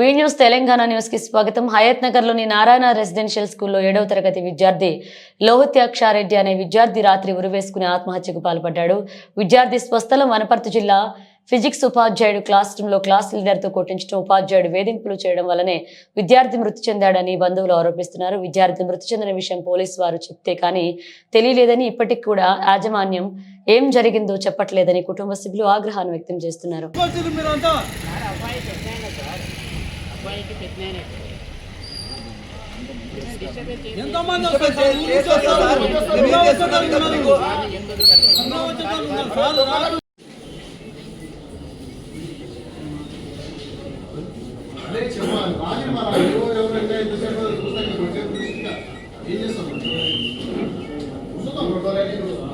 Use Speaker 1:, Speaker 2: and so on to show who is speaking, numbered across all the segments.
Speaker 1: V news Telangana న్యూస్కి స్వాగతం. హయత్ నగర్లోని నారాయణ రెసిడెన్షియల్ స్కూల్లో ఏడవ తరగతి విద్యార్థి లోహిత్యాక్షారెడ్డి అనే విద్యార్థి రాత్రి ఉరివేసుకుని ఆత్మహత్యకు పాల్పడ్డాడు. విద్యార్థి స్వస్థలం వనపర్తి జిల్లా ఫిజిక్స్ ఉపాధ్యాయుడు క్లాస్ రూమ్లో క్లాస్ లీడర్తో కొట్టించడం ఉపాధ్యాయుడు వేధింపులు చేయడం వల్లనే విద్యార్థి మృతి చెందాడని బంధువులు ఆరోపిస్తున్నారు. విద్యార్థి మృతి చెందిన విషయం పోలీసు వారు చెప్తే కానీ తెలియలేదని ఇప్పటికి కూడా యాజమాన్యం ఏం జరిగిందో చెప్పట్లేదని కుటుంబ సభ్యులు ఆగ్రహాన్ని వ్యక్తం చేస్తున్నారు.
Speaker 2: వచ్చింది మీరంతా ఎంతమంది వస్తారు సార్? ఊరు నుంచి వస్తారు. ఎన్నో వచ్చేటోళ్ళు ఉన్నారు. ఎన్నో వచ్చేటోళ్ళు ఉన్నారు సార్. రారు.
Speaker 3: అదే చెప్పాలి రాని మన ఎవరు ఎవరైతే ఎంతసేపు చూస్తే నీకు వచ్చే దృష్టిగా ఏం చేస్తాం చూద్దాం రెండోలైనా చూద్దాం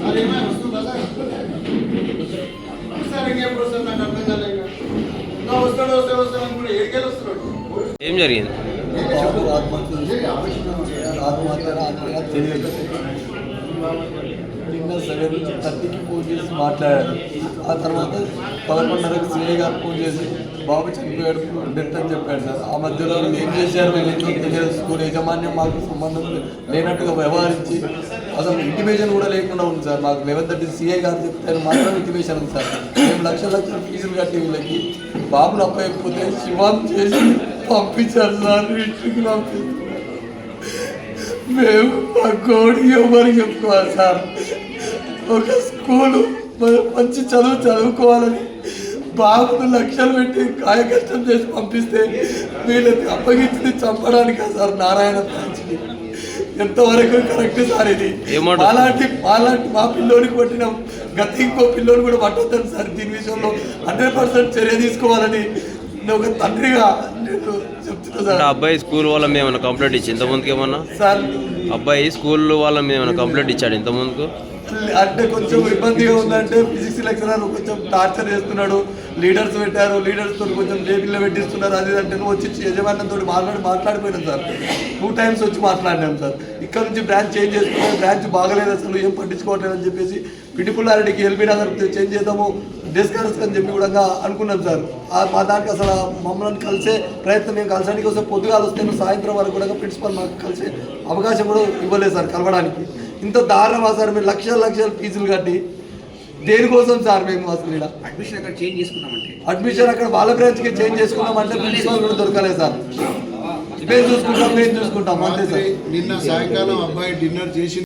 Speaker 3: సార్ ఏమైనా వస్తుందా సార్ సార్ ఇంకెప్పుడు వస్తారు నాకు అర్థం కాలేదు
Speaker 4: ఏం జరిగింది?
Speaker 5: నిన్న సెవెన్ థర్టీకి ఫోన్ చేసి మాట్లాడారు. ఆ తర్వాత పదకొండున్నరకు సీఏ గారు ఫోన్ చేసి బాబు చనిపోయాడు డెత్ అని చెప్పాడు సార్. ఆ మధ్యలో ఏం చేశారు వీళ్ళు తెలియదు. స్కూల్ యాజమాన్యం మాకు సంబంధం లేనట్టుగా వ్యవహరించి అసలు ఇంటిమేషన్ కూడా లేకుండా ఉంది సార్. మాకు లెవెన్ థర్టీ సీఏ గారు చెప్తే మాత్రం ఇంటిమేషన్ ఉంది సార్. మేము లక్షల లక్షల ఫీజులు కట్టి వీళ్ళకి బాబుని అప్పకపోతే శివం చేసి పంపించారు సార్. ఇంటికి పంపించారు. మేము మా కోడి ఎవరు చెప్పుకోవాలి సార్. ఒక స్కూలు మంచి చదువు చదువుకోవాలని బాబును లక్షలు పెట్టి కాయకష్టం చేసి పంపిస్తే వీళ్ళని అప్పగించింది చంపడానికా సార్ నారాయణ బ్రాంచ్ని. ఎంతవరకు కరెక్ట్ సార్ ఇది? అలాంటి అలాంటి మా పిల్లోడికి కొట్టిన. గత ఇంకో పిల్లోని కూడా పట్టొద్దని సార్. దీని విషయంలో హండ్రెడ్ పర్సెంట్ చర్య తీసుకోవాలని నేను ఒక తండ్రిగా
Speaker 4: అంటే అబ్బాయి స్కూల్ వాళ్ళ మీద ఏమైనా కంప్లైంట్ ఇచ్చి ఇంతకుముందుకు ఏమన్నా?
Speaker 5: సార్.
Speaker 4: అబ్బాయి స్కూల్ వాళ్ళ మీద ఏమైనా కంప్లైంట్ ఇచ్చాడు ఇంతకుముందుకు?
Speaker 5: అంటే కొంచెం ఇబ్బందిగా ఉందంటే ఫిజిక్స్ లెక్చరర్ కొంచెం టార్చర్ చేస్తున్నాడు. లీడర్స్ పెట్టారు. లీడర్స్తో కొంచెం జేబీలో పెట్టిస్తున్నారు. అది అంటే నువ్వు వచ్చి యజమానంతో మాట్లాడి మాట్లాడిపోయినాం సార్. టూ టైమ్స్ వచ్చి మాట్లాడినాం సార్. ఇక్కడ నుంచి బ్రాంచ్ చేంజ్ చేసుకున్నాం. బ్రాంచ్ బాగలేదు అసలు. ఏం పట్టించుకోవట్లేదు అని చెప్పేసి పిటిపుల్లారెడ్డికి ఎల్బీ నగర్ చేంజ్ చేద్దాము. డిస్కస్ అని చెప్పి కూడా అనుకున్నాం సార్. ఆ మా దానికి అసలు మమ్మల్ని కలిసే ప్రయత్నం మేము కలిసడానికి వస్తే పొద్దుగాలు వస్తే సాయంత్రం వరకు కూడా ప్రిన్సిపల్ మాకు కలిసే అవకాశం కూడా ఇవ్వలేదు సార్ కలవడానికి. ఇంత దారుణమా సార్ మేము లక్షల లక్షల ఫీజులు కట్టి దేనికోసం సార్ మేము అసలు
Speaker 6: అడ్మిషన్ అక్కడ చేంజ్ చేసుకున్నామంటే.
Speaker 5: అడ్మిషన్ అక్కడ వాళ్ళ బ్రాంచ్కి చేంజ్ చేసుకున్నాం అంటే ప్రిన్సిపల్ కూడా దొరకలేదు సార్. మేము చూసుకుంటాం మేము చూసుకుంటాం అంతే సార్.
Speaker 3: నిన్న సాయంకాలం అబ్బాయి డిన్నర్ చేసి